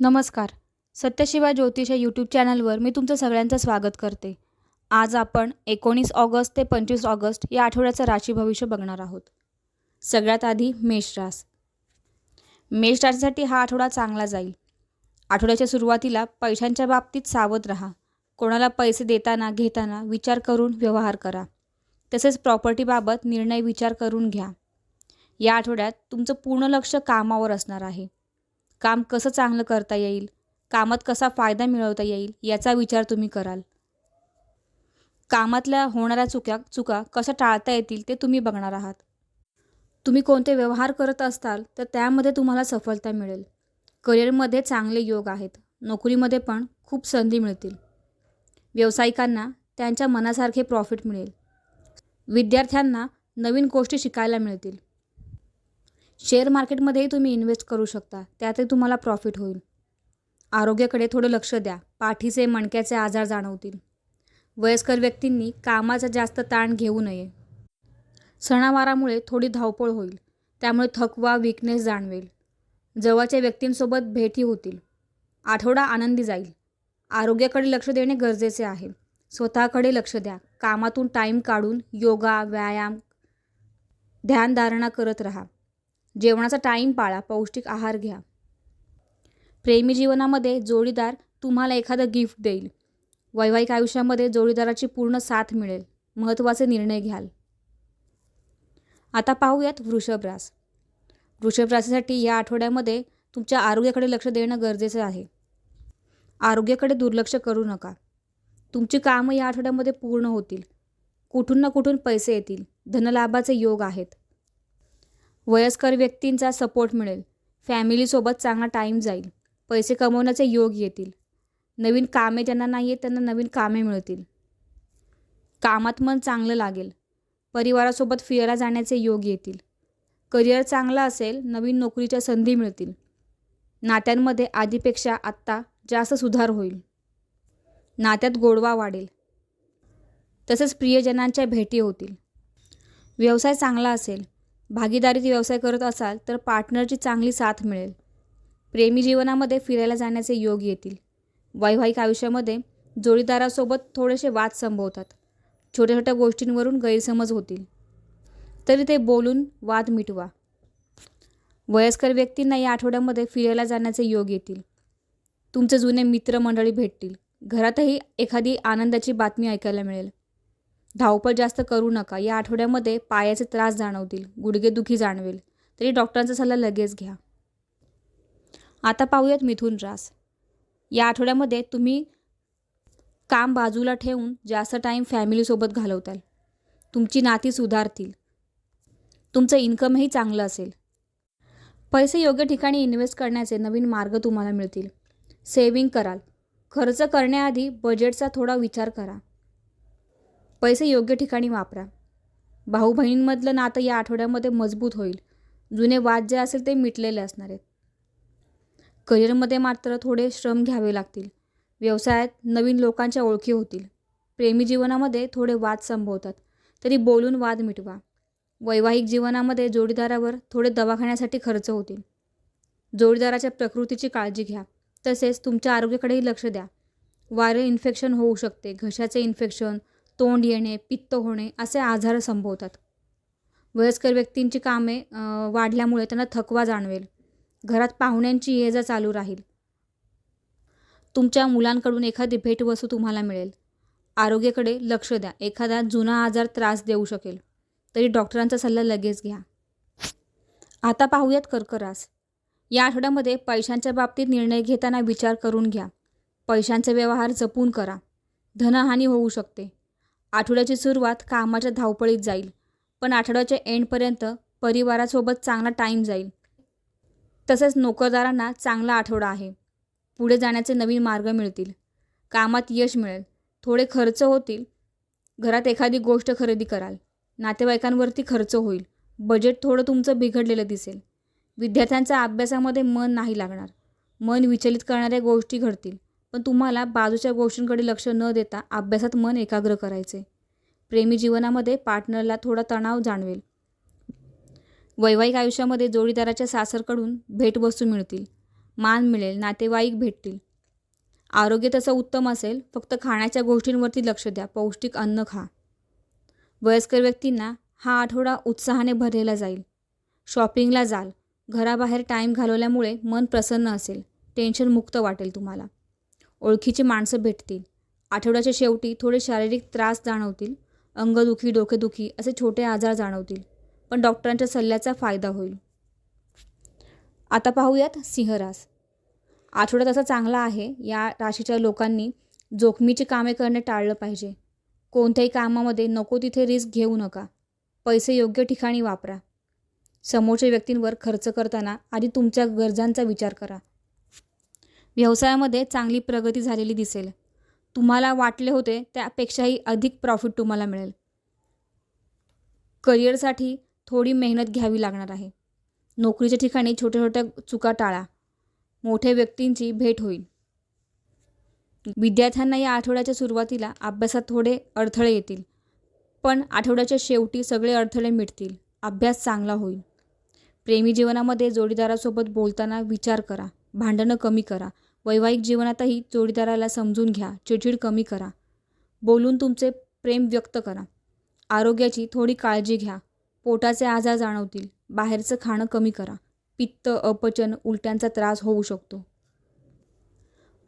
नमस्कार. सत्यशिवा ज्योतिष या यूट्यूब चॅनलवर मी तुमचं सगळ्यांचं स्वागत करते. आज आपण एकोणीस ऑगस्ट ते पंचवीस ऑगस्ट या आठवड्याचं राशी भविष्य बघणार आहोत. सगळ्यात आधी मेष रास मेष राशीसाठी हा आठवडा चांगला जाईल. आठवड्याच्या सुरुवातीला पैशांच्या बाबतीत सावध राहा. कोणाला पैसे देताना घेताना विचार करून व्यवहार करा. तसेच प्रॉपर्टीबाबत निर्णय विचार करून घ्या. या आठवड्यात तुमचं पूर्ण लक्ष कामावर असणार आहे. काम कसं चांगलं करता येईल? कामात कसा फायदा मिळवता येईल? याचा विचार तुम्ही कराल. कामातल्या होणाऱ्या चुक्या चुका कशा टाळता येतील ते तुम्ही बघणार आहात. तुम्ही कोणते व्यवहार करत असताल तर त्यामध्ये तुम्हाला सफलता मिळेल. करिअरमध्ये चांगले योग आहेत. नोकरीमध्ये पण खूप संधी मिळतील. व्यावसायिकांना त्यांच्या मनासारखे प्रॉफिट मिळेल. विद्यार्थ्यांना नवीन गोष्टी शिकायला मिळतील. शेअर मार्केटमध्येही तुम्ही इन्व्हेस्ट करू शकता. त्यातही तुम्हाला प्रॉफिट होईल. आरोग्याकडे थोडं लक्ष द्या. पाठीचे मणक्याचे आजार जाणवतील. वयस्कर व्यक्तींनी कामाचा जास्त ताण घेऊ नये. सणावारामुळे थोडी धावपळ होईल. त्यामुळे थकवा विकनेस जाणवेल. जवळच्या व्यक्तींसोबत भेटी होतील. आठवडा आनंदी जाईल. आरोग्याकडे लक्ष देणे गरजेचे आहे. स्वतःकडे लक्ष द्या. कामातून टाईम काढून योगा व्यायाम ध्यानधारणा करत राहा. जेवणाचा टाईम पाळा पौष्टिक आहार घ्या. प्रेमी जीवनामध्ये जोडीदार तुम्हाला एखादं गिफ्ट देईल. वैवाहिक आयुष्यामध्ये जोडीदाराची पूर्ण साथ मिळेल. महत्त्वाचे निर्णय घ्याल. आता पाहूयात वृषभरास वृषभ राशीसाठी या आठवड्यामध्ये तुमच्या आरोग्याकडे लक्ष देणं गरजेचं आहे. आरोग्याकडे दुर्लक्ष करू नका. तुमची कामं या आठवड्यामध्ये पूर्ण होतील. कुठून ना कुठून पैसे येतील. धनलाभाचे योग आहेत. वयस्कर व्यक्तींचा सपोर्ट मिळेल. फॅमिलीसोबत चांगला टाईम जाईल. पैसे कमवण्याचे योग येतील. नवीन कामे ज्यांना नाही आहेत त्यांना नवीन कामे मिळतील. कामात मन चांगलं लागेल. परिवारासोबत फिरायला जाण्याचे योग येतील. करिअर चांगलं असेल नवीन नोकरीच्या संधी मिळतील. नात्यांमध्ये आधीपेक्षा आत्ता जास्त सुधार होईल. नात्यात गोडवा वाढेल. तसेच प्रियजनांच्या भेटी होतील. व्यवसाय चांगला असेल. भागीदारीत व्यवसाय करत असाल तर पार्टनरची चांगली साथ मिळेल. प्रेमी जीवनामध्ये फिरायला जाण्याचे योग येतील. वैवाहिक आयुष्यामध्ये जोडीदारासोबत थोडेसे वाद संभवतात. छोट्या छोट्या गोष्टींवरून गैरसमज होतील. तरी ते बोलून वाद मिटवा. वयस्कर व्यक्तींना या आठवड्यामध्ये फिरायला जाण्याचे योग येतील. तुमचे जुने मित्रमंडळी भेटतील. घरातही एखादी आनंदाची बातमी ऐकायला मिळेल. धावपळ जास्त करू नका. या आठवड्यामध्ये पायाचे त्रास जाणवतील गुडघेदुखी जाणवेल. तरी डॉक्टरांचा सल्ला लगेच घ्या. आता पाहूयात मिथून रास. या आठवड्यामध्ये तुम्ही काम बाजूला ठेवून जास्त टाईम फॅमिलीसोबत घालवताल. तुमची नाती सुधारतील. तुमचं इन्कमही चांगलं असेल. पैसे योग्य ठिकाणी इन्व्हेस्ट करण्याचे नवीन मार्ग तुम्हाला मिळतील. सेविंग कराल. खर्च करण्याआधी बजेटचा थोडा विचार करा. पैसे योग्य ठिकाणी वापरा. भाऊ बहिणींमधलं नातं या आठवड्यामध्ये मजबूत होईल. जुने वाद जे असेल ते मिटलेले असणार आहेत. करिअरमध्ये मात्र थोडे श्रम घ्यावे लागतील. व्यवसायात नवीन लोकांच्या ओळखी होतील. प्रेमी जीवनामध्ये थोडे वाद संभवतात. तरी बोलून वाद मिटवा. वैवाहिक जीवनामध्ये जोडीदारावर थोडे दवाखान्यासाठी खर्च होतील. जोडीदाराच्या प्रकृतीची काळजी घ्या. तसेच तुमच्या आरोग्याकडेही लक्ष द्या. वायरल इन्फेक्शन होऊ शकते. घशाचे इन्फेक्शन तोंड येणे पित्त होणे असे आजार संभवतात. वयस्कर व्यक्तींची कामे वाढल्यामुळे त्यांना थकवा जाणवेल. घरात पाहुण्यांची ये जा चालू राहील. तुमच्या मुलांकडून एखादी भेटवस्तू तुम्हाला मिळेल. आरोग्याकडे लक्ष द्या. एखादा जुना आजार त्रास देऊ शकेल. तरी डॉक्टरांचा सल्ला लगेच घ्या. आता पाहूयात कर्करास. या आठवड्यामध्ये पैशांच्या बाबतीत निर्णय घेताना विचार करून घ्या. पैशांचे व्यवहार जपून करा. धनहानी होऊ शकते. आठवड्याची सुरुवात कामाच्या धावपळीत जाईल पण आठवड्याच्या एंडपर्यंत परिवारासोबत चांगला टाईम जाईल. तसेच नोकरदारांना चांगला आठवडा आहे. पुढे जाण्याचे नवीन मार्ग मिळतील. कामात यश मिळेल. थोडे खर्च होतील. घरात एखादी गोष्ट खरेदी कराल. नातेवाईकांवरती खर्च होईल. बजेट थोडं तुमचं बिघडलेलं दिसेल. विद्यार्थ्यांचा अभ्यासामध्ये मन नाही लागणार. मन विचलित करणाऱ्या गोष्टी घडतील. पण तुम्हाला बाजूच्या गोष्टींकडे लक्ष न देता अभ्यासात मन एकाग्र करायचे. प्रेमी जीवनामध्ये पार्टनरला थोडा तणाव जाणवेल. वैवाहिक आयुष्यामध्ये जोडीदाराच्या सासरकडून भेटवस्तू मिळतील. मान मिळेल नातेवाईक भेटतील. आरोग्य तसं उत्तम असेल फक्त खाण्याच्या गोष्टींवरती लक्ष द्या पौष्टिक अन्न खा. वयस्कर व्यक्तींना हा आठवडा उत्साहाने भरलेला जाईल. शॉपिंगला जाल. घराबाहेर टाईम घालवल्यामुळे मन प्रसन्न असेल. टेन्शन मुक्त वाटेल तुम्हाला. ओळखीची माणसं भेटतील. आठवड्याच्या शेवटी थोडे शारीरिक त्रास जाणवतील. अंगदुखी डोकेदुखी असे छोटे आजार जाणवतील. पण डॉक्टरांच्या सल्ल्याचा फायदा होईल. आता पाहूयात सिंहरास. आठवडा तसा चांगला आहे या राशीच्या लोकांनी जोखमीची कामे करणे टाळलं पाहिजे. कोणत्याही कामामध्ये नको तिथे रिस्क घेऊ नका. पैसे योग्य ठिकाणी वापरा. समोरच्या व्यक्तींवर खर्च करताना आधी तुमच्या गरजांचा विचार करा. व्यवसायामध्ये चांगली प्रगती झालेली दिसेल. तुम्हाला वाटले होते त्यापेक्षाही अधिक प्रॉफिट तुम्हाला मिळेल. करिअरसाठी थोडी मेहनत घ्यावी लागणार आहे. नोकरीच्या ठिकाणी छोट्या छोट्या चुका टाळा. मोठ्या व्यक्तींची भेट होईल. विद्यार्थ्यांना या आठवड्याच्या सुरुवातीला अभ्यासात थोडे अडथळे येतील पण आठवड्याच्या शेवटी सगळे अडथळे मिटतील. अभ्यास चांगला होईल. प्रेमी जीवनामध्ये जोडीदारासोबत बोलताना विचार करा. भांडणं कमी करा. वैवाहिक जीवनातही जोडीदाराला समजून घ्या चिडचिड कमी करा. बोलून तुमचे प्रेम व्यक्त करा. आरोग्याची थोडी काळजी घ्या. पोटाचे आजार जाणवतील. बाहेरचं खाणं कमी करा. पित्त अपचन उलट्यांचा त्रास होऊ शकतो.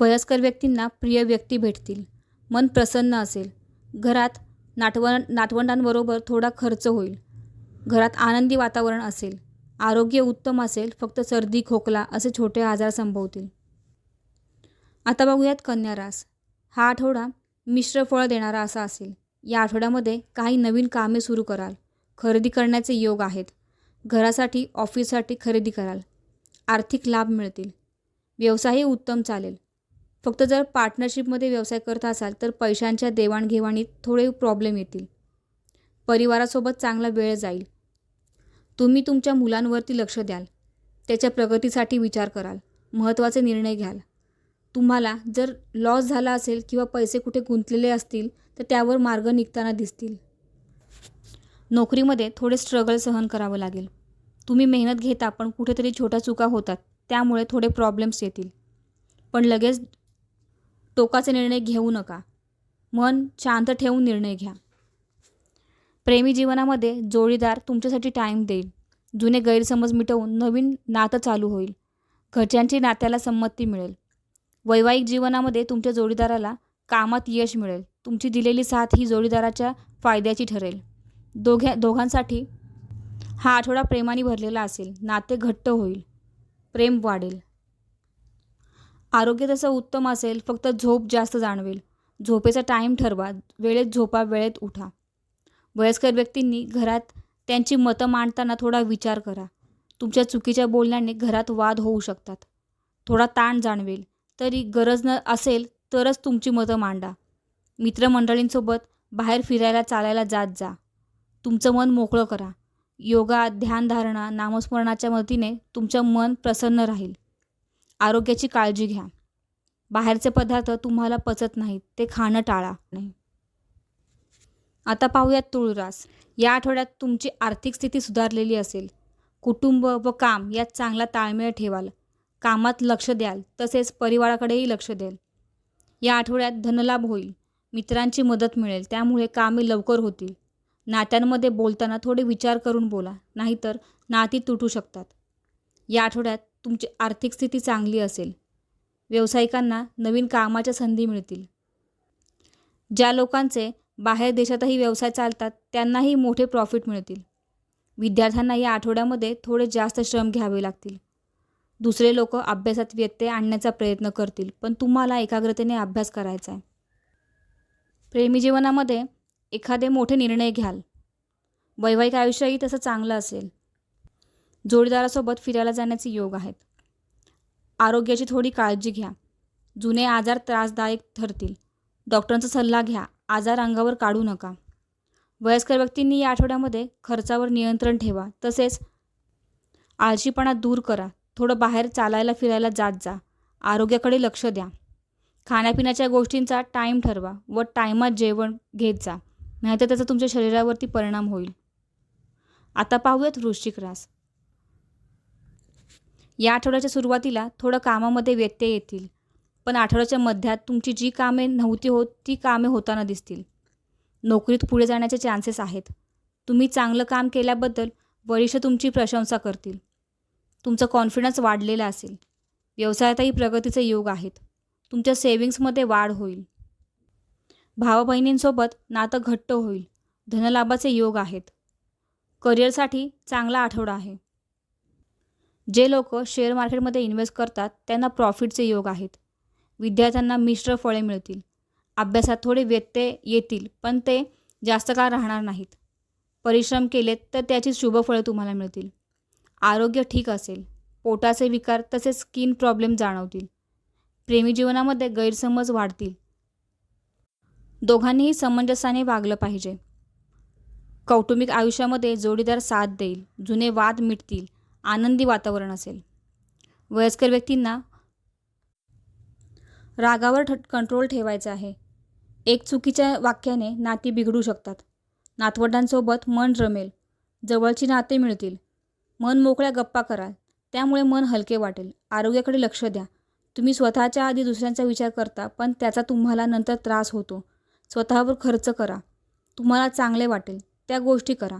वयस्कर व्यक्तींना प्रिय व्यक्ती भेटतील. मन प्रसन्न असेल. घरात नाटवं नातवंडांबरोबर थोडा खर्च होईल. घरात आनंदी वातावरण असेल. आरोग्य उत्तम असेल. फक्त सर्दी खोकला असे छोटे आजार संभवतील. आता बघूयात कन्या रास. हा आठवडा मिश्र फळ देणारा असा असेल. या आठवड्यामध्ये काही नवीन कामे सुरू कराल. खरेदी करण्याचे योग आहेत. घरासाठी ऑफिससाठी खरेदी कराल. आर्थिक लाभ मिळतील. व्यवसायही उत्तम चालेल. फक्त जर पार्टनरशिपमध्ये व्यवसाय करत असाल तर पैशांच्या देवाणघेवाणीत थोडे प्रॉब्लेम येतील. परिवारासोबत चांगला वेळ जाईल. तुम्ही तुमच्या मुलांवरती लक्ष द्याल. त्याच्या प्रगतीसाठी विचार कराल. महत्त्वाचे निर्णय घ्याल. तुम्हाला जर लॉस झाला असेल किंवा पैसे कुठे गुंतलेले असतील तर त्यावर मार्ग निघताना दिसतील. नोकरीमध्ये थोडे स्ट्रगल सहन करावं लागेल. तुम्ही मेहनत घेता पण कुठेतरी छोट्या चुका होतात. त्यामुळे थोडे प्रॉब्लेम्स येतील. पण लगेच टोकाचे निर्णय घेऊ नका. मन शांत ठेवून निर्णय घ्या. प्रेमी जीवनामध्ये जोडीदार तुमच्यासाठी टाईम देईल. जुने गैरसमज मिटवून नवीन नातं चालू होईल. घरच्यांची नात्याला संमती मिळेल. वैवाहिक जीवनामध्ये तुमच्या जोडीदाराला कामात यश मिळेल. तुमची दिलेली साथ ही जोडीदाराच्या फायद्याची ठरेल. दोघ्या दोघांसाठी हा आठवडा प्रेमाने भरलेला असेल. नाते घट्ट होईल. प्रेम वाढेल. आरोग्य तसं उत्तम असेल. फक्त झोप जास्त जाणवेल. झोपेचा टाईम ठरवा. वेळेत झोपा वेळेत उठा. वयस्कर व्यक्तींनी घरात त्यांची मतं मांडताना थोडा विचार करा. तुमच्या चुकीच्या बोलण्याने घरात वाद होऊ शकतात. थोडा ताण जाणवेल. तरी गरज न असेल तरच तुमची मतं मांडा. मित्रमंडळींसोबत बाहेर फिरायला चालायला जात जा. तुमचं मन मोकळं करा. योगा ध्यानधारणा नामस्मरणाच्या मदतीने तुमचं मन प्रसन्न राहील. आरोग्याची काळजी घ्या. बाहेरचे पदार्थ तुम्हाला पचत नाहीत ते खाणं टाळा. नाही आता पाहूयात तुळरास या आठवड्यात तुमची आर्थिक स्थिती सुधारलेली असेल. कुटुंब व काम यात चांगला ताळमेळ ठेवाल. कामात लक्ष द्याल तसेच परिवाराकडेही लक्ष द्याल या आठवड्यात धनलाभ होईल मित्रांची मदत मिळेल त्यामुळे कामे लवकर होतील. नात्यांमध्ये बोलताना थोडे विचार करून बोला नाहीतर नाती तुटू शकतात. या आठवड्यात तुमची आर्थिक स्थिती चांगली असेल. व्यावसायिकांना नवीन कामाच्या संधी मिळतील. ज्या लोकांचे बाहेर देशातही व्यवसाय चालतात त्यांनाही मोठे प्रॉफिट मिळतील. विद्यार्थ्यांना या आठवड्यामध्ये थोडे जास्त श्रम घ्यावे लागतील. दुसरे लोक अभ्यासात व्यत्यय आणण्याचा प्रयत्न करतील पण तुम्हाला एकाग्रतेने अभ्यास करायचा आहे. प्रेमी जीवनामध्ये एखादे मोठे निर्णय घ्याल. वैवाहिक आयुष्यही तसं चांगलं असेल. जोडीदारासोबत फिरायला जाण्याचे योग आहेत. आरोग्याची थोडी काळजी घ्या. जुने आजार त्रासदायक ठरतील. डॉक्टरांचा सल्ला घ्या. आजार अंगावर काढू नका. वयस्कर व्यक्तींनी या आठवड्यामध्ये खर्चावर नियंत्रण ठेवा. तसेच आळशीपणा दूर करा. थोडं बाहेर चालायला फिरायला जात जा. आरोग्याकडे लक्ष द्या. खाण्यापिण्याच्या गोष्टींचा टाईम ठरवा व टायमात जेवण घेत जा. नाहीतर त्याचा तुमच्या शरीरावरती परिणाम होईल. आता पाहूयात वृश्चिक रास. या आठवड्याच्या सुरुवातीला थोडं कामामध्ये व्यत्यय येतील. पण आठवड्याच्या मध्यात तुमची जी कामे नव्हती होत ती कामे होताना दिसतील. नोकरीत पुढे जाण्याचे चान्सेस आहेत. तुम्ही चांगलं काम केल्याबद्दल वरिष्ठ तुमची प्रशंसा करतील. तुमचा कॉन्फिडन्स वाढलेला असेल. व्यवसायातही प्रगतीचे योग आहेत. तुमच्या सेविंग्समध्ये वाढ होईल. भावा बहिणींसोबत नातं घट्ट होईल. धनलाभाचे योग आहेत. करिअरसाठी चांगला आठवडा आहे. जे लोक शेअर मार्केटमध्ये इन्व्हेस्ट करतात त्यांना प्रॉफिटचे योग आहेत. विद्यार्थ्यांना मिश्र फळे मिळतील. अभ्यासात थोडे व्यत्यय येतील पण ते जास्त काळ राहणार नाहीत. परिश्रम केलेत तर त्याची शुभफळं तुम्हाला मिळतील. आरोग्य ठीक असेल पोटाचे विकार तसेच स्किन प्रॉब्लेम जाणवतील प्रेमी जीवनामध्ये गैरसमज वाढतील. दोघांनीही समंजसाने वागलं पाहिजे. कौटुंबिक आयुष्यामध्ये जोडीदार साथ देईल जुने वाद मिटतील आनंदी वातावरण असेल. वयस्कर व्यक्तींना रागावर ठ कंट्रोल ठेवायचा आहे. एक चुकीच्या वाक्याने नाती बिघडू शकतात. नातवंडांसोबत मन रमेल. जवळची नाते मिळतील. मन मोकळ्या गप्पा कराल. त्यामुळे मन हलके वाटेल. आरोग्याकडे लक्ष द्या. तुम्ही स्वतःच्या आधी दुसऱ्यांचा विचार करता पण त्याचा तुम्हाला नंतर त्रास होतो. स्वतःवर खर्च करा. तुम्हाला चांगले वाटेल. त्या गोष्टी करा.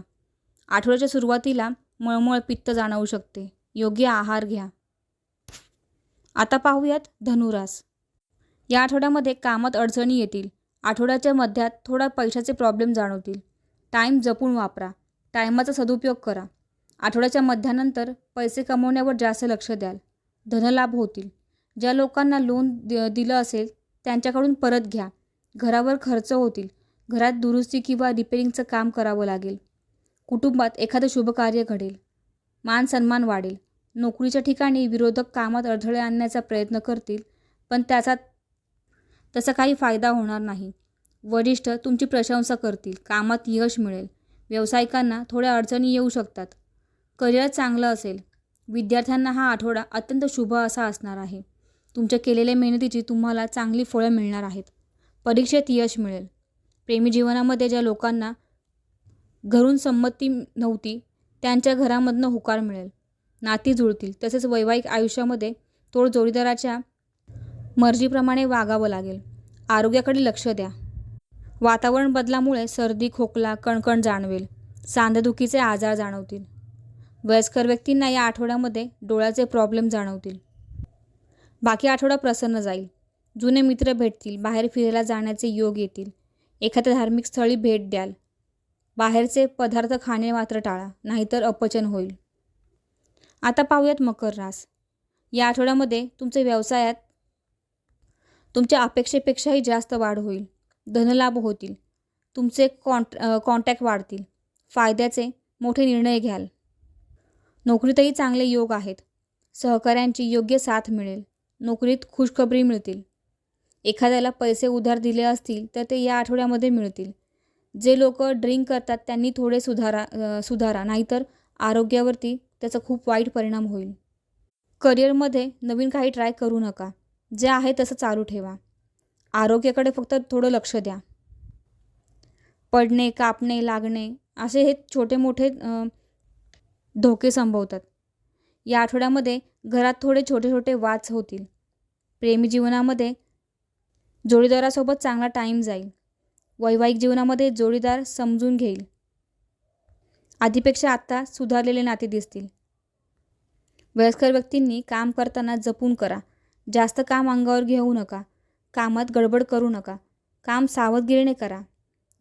आठवड्याच्या सुरुवातीला मळमळ पित्त जाणवू शकते. योग्य आहार घ्या. आता पाहूयात धनुरास. या आठवड्यामध्ये कामात अडचणी येतील. आठवड्याच्या मध्यात थोडा पैशाचे प्रॉब्लेम जाणवतील. टाईम जपून वापरा. टायमाचा सदुपयोग करा. आठवड्याच्या मध्यानंतर पैसे कमवण्यावर जास्त लक्ष द्याल. धनलाभ होतील. ज्या लोकांना लोन द दिलं असेल त्यांच्याकडून परत घ्या. घरावर खर्च होतील. घरात दुरुस्ती किंवा रिपेरिंगचं काम करावं लागेल. कुटुंबात एखादं शुभकार्य घडेल. मान सन्मान वाढेल. नोकरीच्या ठिकाणी विरोधक कामात अडथळे आणण्याचा प्रयत्न करतील पण त्याचा तसा काही फायदा होणार नाही. वरिष्ठ तुमची प्रशंसा करतील. कामात यश मिळेल. व्यावसायिकांना थोड्या अडचणी येऊ शकतात. करिअर चांगलं असेल विद्यार्थ्यांना हा आठवडा अत्यंत शुभ असा असणार आहे. तुमच्या केलेल्या मेहनतीची तुम्हाला चांगली फळं मिळणार आहेत. परीक्षेत यश मिळेल. प्रेमी जीवनामध्ये ज्या लोकांना घरून संमती नव्हती त्यांच्या घरामधनं होकार मिळेल. नाती जुळतील. तसेच वैवाहिक आयुष्यामध्ये तोड जोडीदाराच्या मर्जीप्रमाणे वागावं लागेल. आरोग्याकडे लक्ष द्या. वातावरण बदलामुळे सर्दी खोकला कणकण जाणवेल. सांधेदुखीचे आजार जाणवतील. वयस्कर व्यक्तींना या आठवड्यामध्ये डोळ्याचे प्रॉब्लेम जाणवतील. बाकी आठवडा प्रसन्न जाईल. जुने मित्र भेटतील. बाहेर फिरायला जाण्याचे योग येतील. एखाद्या धार्मिक स्थळी भेट द्याल. बाहेरचे पदार्थ खाणे मात्र टाळा नाहीतर अपचन होईल. आता पाहूयात मकर रास. या आठवड्यामध्ये तुमच्या व्यवसायात तुमच्या अपेक्षेपेक्षाही जास्त वाढ होईल. धनलाभ होतील. तुमचे कॉन्ट कॉन्टॅक्ट वाढतील. फायद्याचे मोठे निर्णय घ्याल. नोकरीतही चांगले योग आहेत. सहकाऱ्यांची योग्य साथ मिळेल. नोकरीत खुशखबरी मिळतील. एखाद्याला पैसे उधार दिले असतील तर ते या आठवड्यामध्ये मिळतील. जे लोक ड्रिंक करतात त्यांनी थोडे सुधारा सुधारा नाहीतर आरोग्यावरती त्याचा खूप वाईट परिणाम होईल. करिअरमध्ये नवीन काही ट्राय करू नका. जे आहे तसं चालू ठेवा. आरोग्याकडे फक्त थोडं लक्ष द्या. पडणे कापणे लागणे असे हे छोटे मोठे धोके संभवतात. या आठवड्यामध्ये घरात थोडे छोटे छोटे वाच होतील. प्रेमी जीवनामध्ये जोडीदारासोबत चांगला टाईम जाईल. वैवाहिक जीवनामध्ये जोडीदार समजून घेईल. आधीपेक्षा आत्ता सुधारलेले नाते दिसतील. वयस्कर व्यक्तींनी काम करताना जपून करा. जास्त काम अंगावर घेऊ नका. कामात गडबड करू नका. काम सावधगिरीने करा.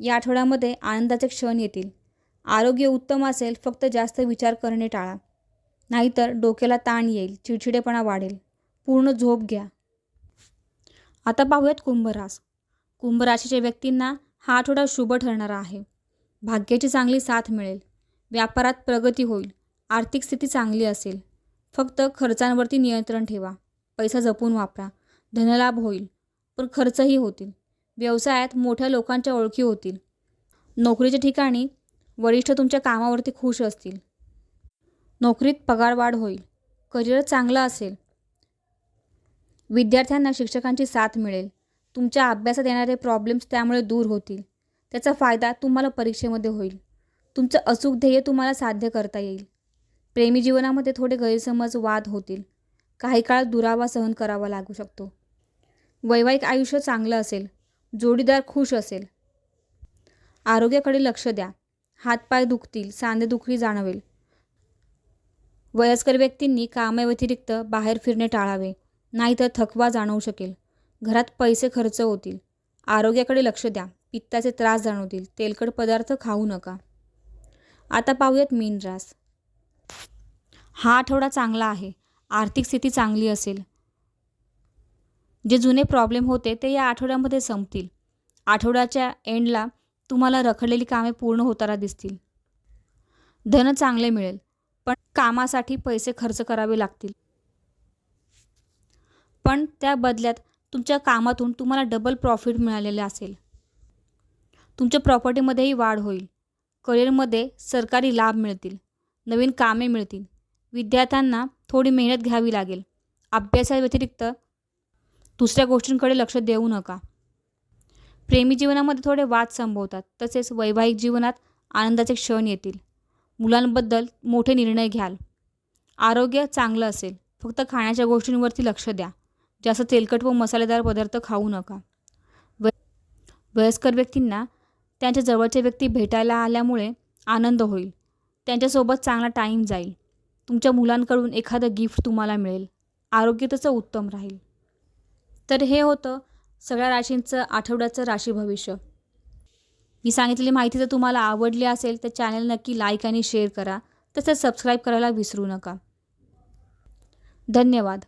या आठवड्यामध्ये आनंदाचे क्षण येतील. आरोग्य उत्तम असेल फक्त जास्त विचार करणे टाळा. नाहीतर डोक्याला ताण येईल चिडचिडेपणा वाढेल. पूर्ण झोप घ्या. आता पाहूयात कुंभरास. कुंभराशीच्या व्यक्तींना हा आठवडा शुभ ठरणारा आहे. भाग्याची चांगली साथ मिळेल. व्यापारात प्रगती होईल. आर्थिक स्थिती चांगली असेल. फक्त खर्चांवरती नियंत्रण ठेवा. पैसा जपून वापरा. धनलाभ होईल. पण खर्चही होतील. व्यवसायात मोठ्या लोकांच्या ओळखी होतील. नोकरीच्या ठिकाणी वरिष्ठ तुमच्या कामावरती खुश असतील. नोकरीत पगारवाढ होईल. करिअर चांगलं असेल. विद्यार्थ्यांना शिक्षकांची साथ मिळेल. तुमच्या अभ्यासात येणारे प्रॉब्लेम्स त्यामुळे दूर होतील. त्याचा फायदा तुम्हाला परीक्षेमध्ये होईल. तुमचं अचूक ध्येय तुम्हाला साध्य करता येईल. प्रेमी जीवनामध्ये थोडे गैरसमज वाद होतील. काही काळ दुरावा सहन करावा लागू शकतो. वैवाहिक आयुष्य चांगलं असेल. जोडीदार खुश असेल. आरोग्याकडे लक्ष द्या. हातपाय दुखतील सांधेदुखी जाणवेल. वयस्कर व्यक्तींनी कामाव्यतिरिक्त बाहेर फिरणे टाळावे नाहीतर थकवा जाणवू शकेल. घरात पैसे खर्च होतील. आरोग्याकडे लक्ष द्या. पित्ताचे त्रास जाणवतील. तेलकट पदार्थ खाऊ नका. आता पाहूयात मीन रास. हा आठवडा चांगला आहे. आर्थिक स्थिती चांगली असेल. जे जुने प्रॉब्लेम होते ते या आठवड्यामध्ये संपतील. आठवड्याच्या एंडला तुम्हाला रखडलेली कामे पूर्ण होताना दिसतील. धन चांगले मिळेल पण कामासाठी पैसे खर्च करावे लागतील. पण त्या बदल्यात तुमच्या कामातून तुम्हाला डबल प्रॉफिट मिळालेले असेल. तुमच्या प्रॉपर्टीमध्येही वाढ होईल. करिअरमध्ये सरकारी लाभ मिळतील नवीन कामे मिळतील. विद्यार्थ्यांना थोडी मेहनत घ्यावी लागेल. अभ्यासाव्यतिरिक्त दुसऱ्या गोष्टींकडे लक्ष देऊ नका. प्रेमी जीवनामध्ये थोडे वाद संभवतात. तसेच वैवाहिक जीवनात आनंदाचे क्षण येतील. मुलांबद्दल मोठे निर्णय घ्याल. आरोग्य चांगलं असेल. फक्त खाण्याच्या गोष्टींवरती लक्ष द्या. जास्त तेलकट व मसालेदार पदार्थ खाऊ नका. व वयस्कर व्यक्तींना त्यांच्या जवळच्या व्यक्ती भेटायला आल्यामुळे आनंद होईल. त्यांच्यासोबत चांगला टाईम जाईल. तुमच्या मुलांकडून एखादं गिफ्ट तुम्हाला मिळेल. आरोग्य त्याचं उत्तम राहील. तर हे होतं सगळ्या राशींचं आठवड्याचं राशी भविष्य. मी सांगितलेली माहिती जर तुम्हाला आवडली असेल तर चॅनल नक्की लाईक आणि शेअर करा. तसंच सबस्क्राईब करायला विसरू नका. धन्यवाद.